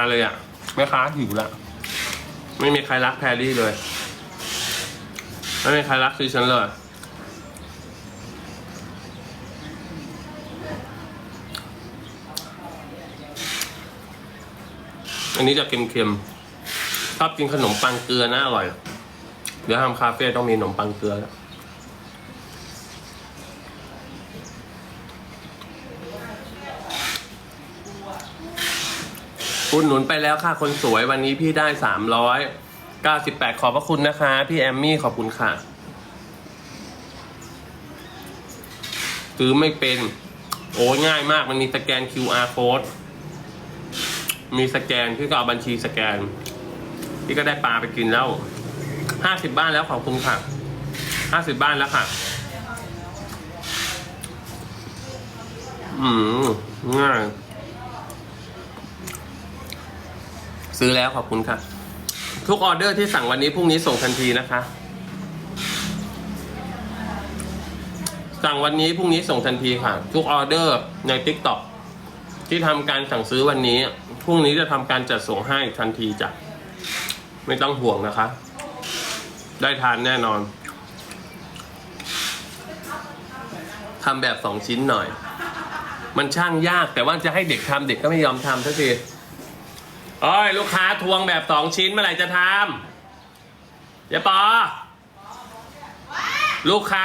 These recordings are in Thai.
มาเลยอะแม่ค้าหิวละ ไม่มีใครรักแพรรี่เลย ไม่มีใครรักดิฉันเลยอันนี้จะเค็มๆชอบกินขนมปังเกลือน่าอร่อย เดี๋ยวทำคาเฟ่ต้องมีขนมปังเกลือแล้ว อุดหนุนไปแล้วค่ะคนสวยวันนี้พี่ได้สามร้อยเก้าสิบแปดขอบพระคุณนะคะ พี่แอมมี่ขอบคุณค่ะซื้อไม่เป็น โอ้ยง่ายมากมันมีสแกน QR code มีสแกนพี่ก็เอาบัญชีสแกน พี่ก็ได้ปลาไปกินแล้วห้าสิบบ้านแล้วขอบคุณค่ะห้าสิบบ้านแล้วค่ะ อืม ง่าย ซื้อแล้วขอบคุณค่ะ ทุกออเดอร์ที่สั่งวันนี้พรุ่งนี้ส่งทันทีนะคะ สั่งวันนี้พรุ่งนี้ส่งทันทีค่ะ ทุกออเดอร์ใน t ิ k t o k ที่ทำการสั่งซื้อวันนี้พรุ่งนี้จะทำการจัดส่งให้ทันทีจ้ะไม่ต้องห่วงนะคะ ได้ทานแน่นอนทำแบบสองชิ้นหน่อย มันช่างยากแต่ว่าจะให้เด็กทำเด็กก็ไม่ยอมทำสักที โอ้ยลูกค้าทวงแบบสองชิ้นเมื่อไหร่จะทำเดี๋ยวปอ ลูกค้า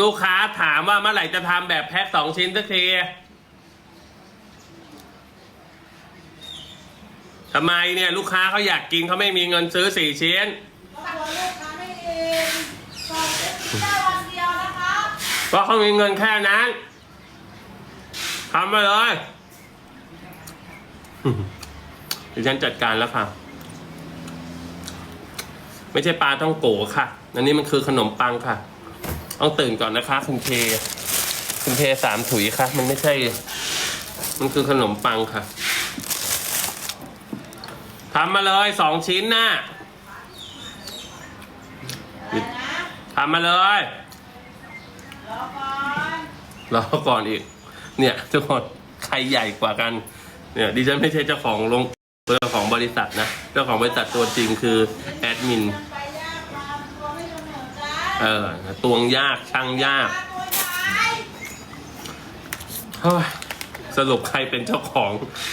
ลูกค้าถามว่าเมื่อไหร่จะทำแบบแพ็คสองชิ้นสักทีทำไมเนี่ยลูกค้าเขาอยากกินเขาไม่มีเงินซื้อสี่ชิ้นก็ตัวลูกค้าไม่เองส่งแค่วันเดียวนะครับเพราะเขามีเงินแค่นั้นทำไปเลย ดิฉันจัดการแล้วค่ะ ไม่ใช่ปลาต้องโกค่ะ อันนี้มันคือขนมปังค่ะ ต้องตื่นก่อนนะคะ คุณเค คุณเคสามถุยค่ะ มันไม่ใช่ มันคือขนมปังค่ะทำมาเลยสองชิ้นนะอะไรนะทำมาเลย รอก่อนรอก่อนอีก เนี่ยทุกคนใครใหญ่กว่ากัน เนี่ยดิฉันไม่ใช่เจ้าของลง เจ้าของบริษัทนะเจ้าของบริษัทตัวจริงคือแอดมินมันไปยากความตัวไม่เสมอกันเออตวงยากช่างยากตัวไหนเฮ้ยสรุปใครเป็นเจ้าของ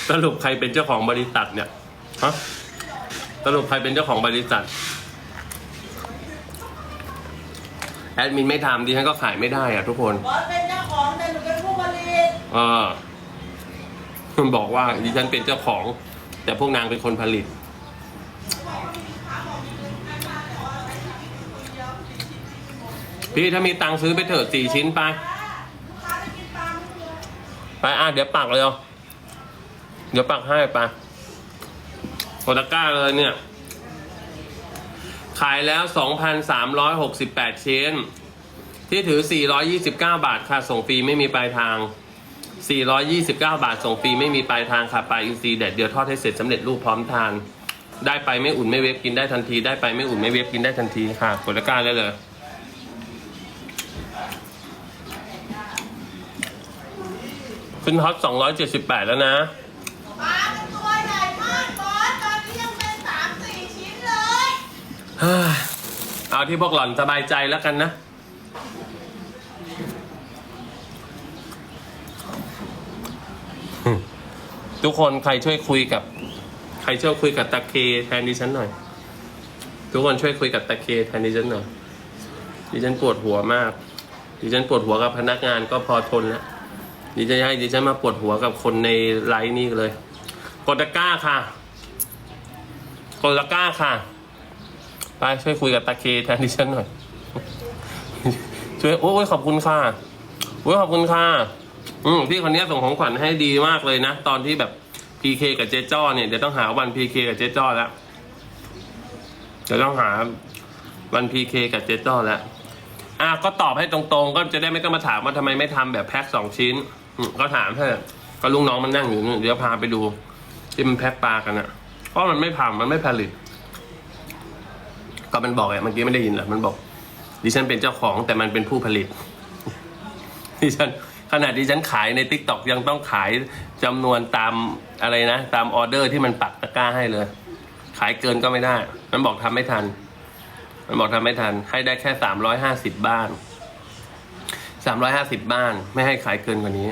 สรุปใครเป็นเจ้าของบริษัทเนี่ยฮะสรุปใครเป็นเจ้าของบริษัท แอดมินไม่ทำดิฉันก็ขายไม่ได้อะทุกคนบอสเป็นเจ้าของแต่หนูเป็นผู้ผลิตเออมันบอกว่าดิฉันเป็นเจ้าของ แต่พวกนางเป็นคนผลิต พี่ถ้ามีตังค์ซื้อไปเถอะสี่ชิ้นไป ไปอะเดี๋ยวปักเลยเอาเดี๋ยวปักให้ไปโอตะก้าเลยเนี่ย ขายแล้ว 2,368 ชิ้น ที่ถือ 429 บาทค่ะ ส่งฟรีไม่มีปลายทาง 429 บาทส่งฟรีไม่มีปลายทางค่ะปลาอินทรีย์แดดเดียวทอดให้เสร็จสำเร็จรูปพร้อมทาน ได้ไปไม่อุ่นไม่เวฟกินได้ทันที ได้ไปไม่อุ่นไม่เวฟกินได้ทันทีค่ะกดตะกร้าได้เลยขึ้นฮอต278 แล้วนะปลาเป็นตัวใหญ่มากบอสตอนนี้ยังเป็นสามสี่ชิ้นเลยเฮ้ยเอาที่พวกหล่อนสบายใจแล้วกันนะ ทุกคนใครช่วยคุยกับ ใครช่วยคุยกับตะเคแทนดิฉันหน่อย ทุกคนช่วยคุยกับตะเคแทนดิฉันหน่อยดิฉันปวดหัวมาก ดิฉันปวดหัวกับพนักงานก็พอทนแล้วดิฉันให้ดิฉันมาปวดหัวกับคนในไลน์นี่เลย กดตะกร้าค่ะ กดตะกร้าค่ะ ไปช่วยคุยกับตาเคแทนดิฉันหน่อย ช่วยโอ้ยขอบคุณค่ะโอ้ยขอบคุณค่ะ อืมพี่คนนี้ส่งของขวัญให้ดีมากเลยนะ ตอนที่แบบพีเคกับเจ๊จ้อเนี่ยเดี๋ยวต้องหาวันพีเคกับเจ๊จ้อแล้วเดี๋ยวต้องหาวันพีเคกับเจ๊จ้อแล้วอะก็ตอบให้ตรงๆ ก็จะได้ไม่ต้องมาถามว่าทำไมไม่ทำแบบแพ็คสองชิ้นก็ถามเถอะก็ลุงน้องมันนั่งอยู่เดี๋ยวพาไปดูที่มันแพ็คปลากันอะเพราะมันไม่ผ่ามันไม่ผลิต ก็มันบอกไงเมื่อกี้ไม่ได้ยินหรอมันบอก ดิฉันเป็นเจ้าของแต่มันเป็นผู้ผลิตดิฉัน ขนาดดิฉันขายในทิกตอกยังต้องขายจำนวนตามอะไรนะ ตามออเดอร์ที่มันปักตะกร้าให้เลย ขายเกินก็ไม่ได้ มันบอกทำไม่ทัน มันบอกทำไม่ทัน ให้ได้แค่สามร้อยห้าสิบบ้านสามร้อยห้าสิบบ้าน ไม่ให้ขายเกินกว่านี้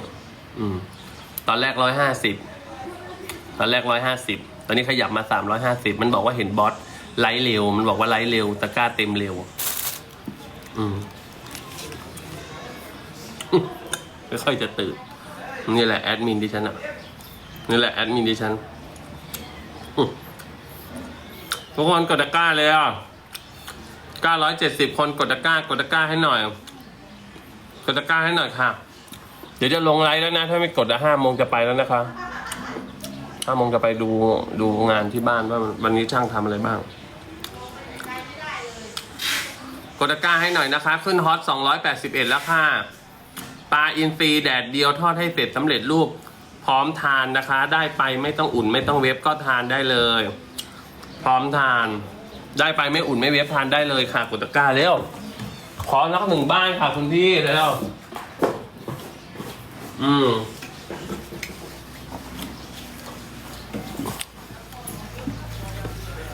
อืม ตอนแรกร้อยห้าสิบตอนแรกร้อยห้าสิบตอนนี้ขยับมาสามร้อยห้าสิบมันบอกว่าเห็นบอสไลฟ์เร็ว มันบอกว่าไลฟ์เร็วตะกร้าเต็มเร็ว อืม ไม่ค่อยจะตื่น นี่แหละแอดมินดิฉันอะ นี่แหละแอดมินดิฉันทุกคนกดตะกร้าเลยอะเก้าร้อยเจ็ดสิบคนกดตะกร้ากดตะกร้าให้หน่อย กดตะกร้าให้หน่อยค่ะ เดี๋ยวจะลงไลฟ์แล้วนะ ถ้าไม่กดอะห้าโมงจะไปแล้วนะคะห้าโมงจะไปดูดูงานที่บ้านว่าวันนี้ช่างทำอะไรบ้าง กดตะกร้าให้หน่อยนะคะ ขึ้นฮอต281แล้วค่ะ ปลาอินทรีแดดเดียวทอดให้เสร็จสำเร็จรูปพร้อมทานนะคะ ได้ไปไม่ต้องอุ่นไม่ต้องเวฟก็ทานได้เลย พร้อมทาน ได้ไปไม่อุ่นไม่เวฟทานได้เลยค่ะกดตะกร้าเร็วขอนักหนึ่งบ้านค่ะคุณพี่เร็วอืม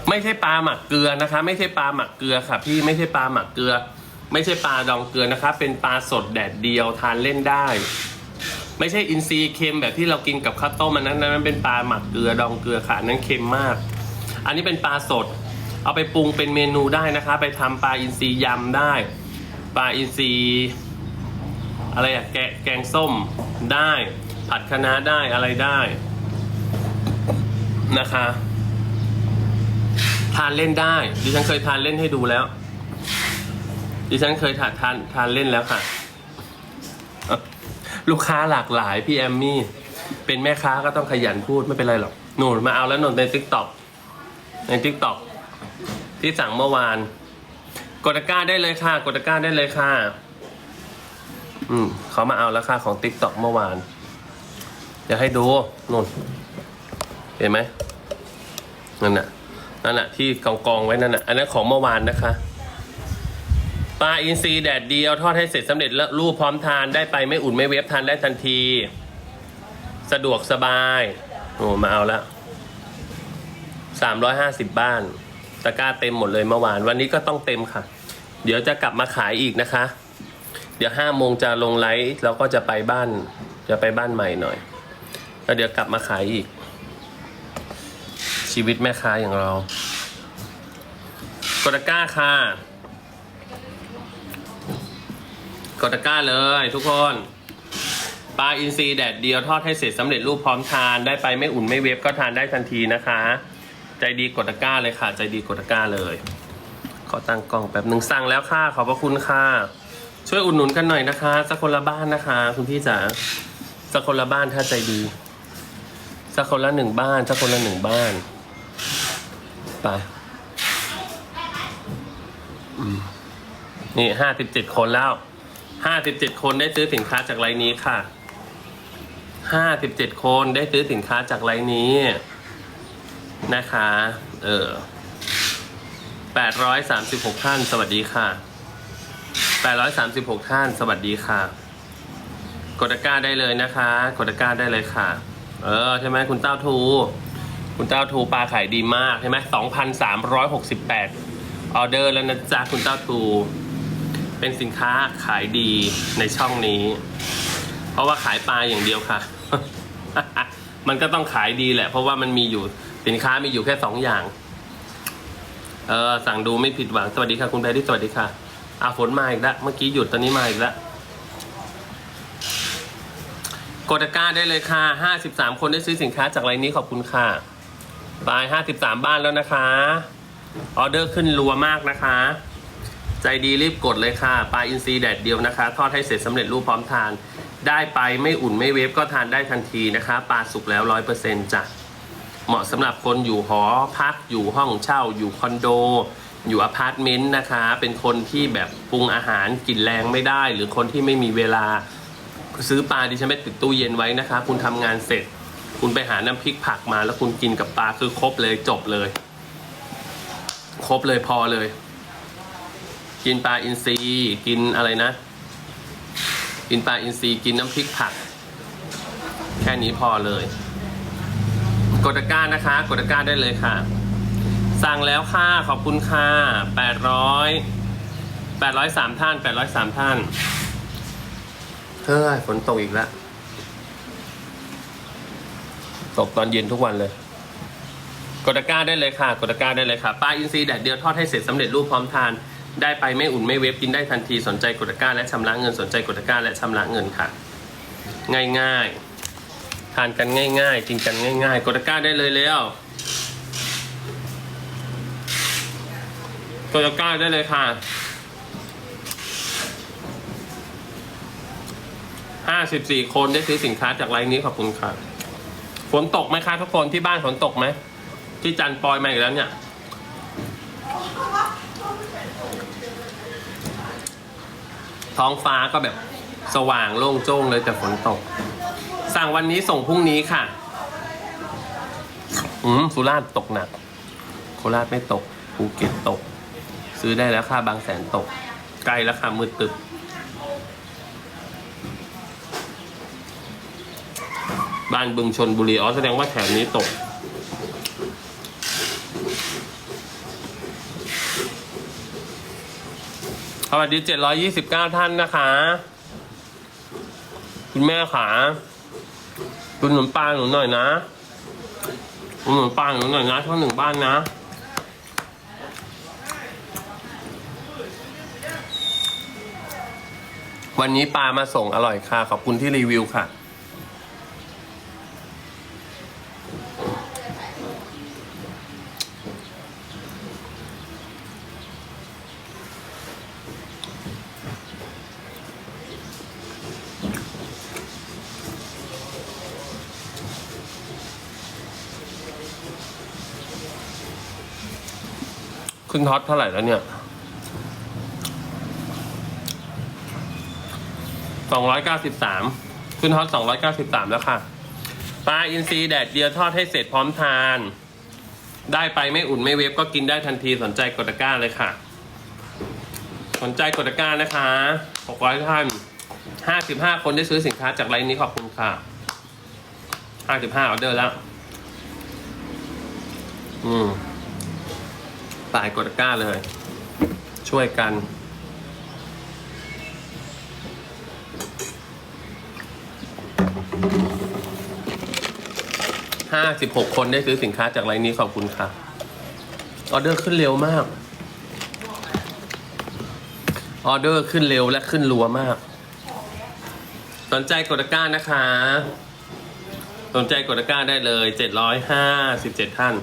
ไม่ใช่ปลาหมักเกลือนะคะ ไม่ใช่ปลาหมักเกลือค่ะ พี่ไม่ใช่ปลาหมักเกลือ ไม่ใช่ปลาดองเกลือนะคะเป็นปลาสดแดดเดียวทานเล่นได้ ไม่ใช่อินทรีย์เค็มแบบที่เรากินกับข้าวต้มมันนั้นนั้นเป็นปลาหมักเกลือดองเกลือค่ะอันนั้นเค็มมาก อันนี้เป็นปลาสด เอาไปปรุงเป็นเมนูได้นะคะ ไปทำปลาอินทรียำได้ ปลาอินทรีอะไรอะแกะแกงส้มได้ ผัดคะน้าได้อะไรได้นะคะ ทานเล่นได้ดิฉันเคยทานเล่นให้ดูแล้ว ดิฉันเคยทานทานทานเล่นแล้วค่ะ ลูกค้าหลากหลายพี่แอมมี่ เป็นแม่ค้าก็ต้องขยันพูดไม่เป็นไรหรอกหนูมาเอาแล้วหนูในทิกตอกในทิกตอกที่สั่งเมื่อวาน กดตะกร้าได้เลยค่ะ กดตะกร้าได้เลยค่ะ อืมเขามาเอาแล้วค่ะของทิกตอกเมื่อวานเดี๋ยวให้ดูนู่นเห็นไหมนั่นน่ะนั่นน่ะที่กองกองไว้นั่นน่ะ อันนั้นของเมื่อวานนะคะ ปลาอินทรีแดดเดียวทอดให้เสร็จสำเร็จแล้วรูปพร้อมทานได้ไปไม่อุ่นไม่เวฟทานได้ทันที สะดวกสบายโอ้มาเอาละสามร้อยห้าสิบบ้านตะกร้าเต็มหมดเลยเมื่อวาน วันนี้ก็ต้องเต็มค่ะ เดี๋ยวจะกลับมาขายอีกนะคะ เดี๋ยวห้าโมงจะลงไลฟ์เราก็จะไปบ้าน จะไปบ้านใหม่หน่อยแล้วเดี๋ยวกลับมาขายอีก ชีวิตแม่ค้าอย่างเรากดตะกร้าค่ะ กดตะกร้าเลยทุกคนปลาอินทรีแดดเดียวทอดให้เสร็จสำเร็จรูปพร้อมทานได้ไปไม่อุ่นไม่เวฟก็ทานได้ทันทีนะคะ ใจดีกดตะกร้าเลยค่ะ ใจดีกดตะกร้าเลย ขอตั้งกล้องแป๊บหนึ่งสั่งแล้วค่ะขอบพระคุณค่ะ ช่วยอุดหนุนกันหน่อยนะคะสักคนละบ้านนะคะ คุณพี่จ๋าสักคนละบ้านถ้าใจดีสักคนละหนึ่งบ้านสักคนละหนึ่งบ้านไปนี่ห้าสิบเจ็ดคนแล้ว ห้าสิบเจ็ดคนได้ซื้อสินค้าจากไลน์นี้ค่ะห้าสิบเจ็ดคนได้ซื้อสินค้าจากไลน์นี้นะคะ เออแปดร้อยสามสิบหกท่าน สวัสดีค่ะแปดร้อยสามสิบหกท่าน สวัสดีค่ะ กดตะกร้าได้เลยนะคะ กดตะกร้าได้เลยค่ะ เออใช่ไหมคุณเต้าทู คุณเต้าทูปลาขายดีมากใช่ไหมสองพันสามร้อยหกสิบแปดออเดอร์แล้วนะจ๊ะคุณเต้าทู เป็นสินค้าขายดีในช่องนี้ เพราะว่าขายปลาอย่างเดียวค่ะ มันก็ต้องขายดีแหละ เพราะว่ามันมีอยู่สินค้ามีอยู่แค่สองอย่าง เออสั่งดูไม่ผิดหวัง สวัสดีค่ะ คุณแพรรี่สวัสดีค่ะอะฝนมาอีกแล้วเมื่อกี้หยุดตอนนี้มาอีกแล้วกดตะกร้าได้เลยค่ะ53คนได้ซื้อสินค้าจากไลน์นี้ขอบคุณค่ะไป53บ้านแล้วนะคะ ออเดอร์ขึ้นรัวมากนะคะ ใจดีรีบกดเลยค่ะ ปลาอินทรีแดดเดียวนะคะ ทอดให้เสร็จสำเร็จรูปพร้อมทาน ได้ไปไม่อุ่นไม่เวฟก็ทานได้ทันทีนะคะ ปลาสุกแล้วร้อยเปอร์เซ็นต์จ้ะเหมาะสำหรับคนอยู่หอพักอยู่ห้องเช่า อยู่คอนโด อยู่อพาร์ตเมนต์นะคะ เป็นคนที่แบบปรุงอาหารกินแรงไม่ได้ หรือคนที่ไม่มีเวลาซื้อปลาดิฉันไม่ติดตู้เย็นไว้นะคะ คุณทำงานเสร็จ คุณไปหาน้ำพริกผักมาแล้วคุณกินกับปลาคือครบเลยจบเลย ครบเลยพอเลย กินปลาอินทรีกินอะไรนะ กินปลาอินทรีกินน้ำพริกผัก แค่นี้พอเลย กดตะกร้านะคะ กดตะกร้าได้เลยค่ะ สั่งแล้วค่ะ ขอบคุณค่ะแปดร้อยแปดร้อยสามท่านแปดร้อยสามท่านเฮ้ยฝนตกอีกแล้ว ตกตอนเย็นทุกวันเลย กดตะกร้าได้เลยค่ะ กดตะกร้าได้เลยค่ะ ปลาอินทรีแดดเดียวทอดให้เสร็จสำเร็จรูปพร้อมทาน ได้ไปไม่อุ่นไม่เวฟกินได้ทันทีสนใจกดตะกร้าและชำระเงินสนใจกดตะกร้าและชำระเงินค่ะ ง่ายๆ ทานกันง่ายๆกินกันง่าย ๆ กดตะกร้าได้เลยเร็วกดตะกร้าได้เลยค่ะห้าสิบสี่คนได้ซื้อสินค้าจากไลน์นี้ขอบคุณค่ะฝนตกไหมคะทุกคนที่บ้านฝนตกไหมที่จันปอยมาอีกแล้วเนี่ย ท้องฟ้าก็แบบสว่างโล่งโจ้งเลยแต่ฝนตก สั่งวันนี้ส่งพรุ่งนี้ค่ะ อืมสุราษฎร์ตกหนัก โคราชไม่ตกภูเก็ตตก ซื้อได้แล้วค่ะบางแสนตก ไกลแล้วค่ะมืดตึบบ้านบึงชนบุรีอ๋อแสดงว่าแถวนี้ตก วัสดี 729 ท่านนะคะ คุณแม่ขาคุณหนุนปลาหนูหน่อยนะคุณหนุนปลาหนูหน่อยนะช่องหนึ่งบ้านนะ วันนี้ปลามาส่งอร่อยค่ะ ขอบคุณที่รีวิวค่ะ ขึ้นทอตเท่าไหร่แล้วเนี่ยสองร้อยเก้าสิบสามขึ้นทอตสองร้อยเก้าสิบสามแล้วค่ะปลาอินทรีแดดเดียวทอดให้เสร็จพร้อมทาน ได้ไปไม่อุ่นไม่เวฟก็กินได้ทันทีสนใจกดตะกร้าเลยค่ะ สนใจกดตะกร้านะคะหกร้อยท่านห้าสิบห้าคนได้ซื้อสินค้าจากไลน์นี้ขอบคุณค่ะห้าสิบห้าออเดอร์แล้ว อืม ปลายกดกร้าเลย ช่วยกัน ห้าสิบหกคนได้ซื้อสินค้าจากไลน์นี้ขอบคุณค่ะ ออเดอร์ขึ้นเร็วมาก ออเดอร์ขึ้นเร็วและขึ้นรัวมาก สนใจกดกร้านะคะ สนใจกดกร้าได้เลยเจ็ดร้อยห้าสิบเจ็ดท่าน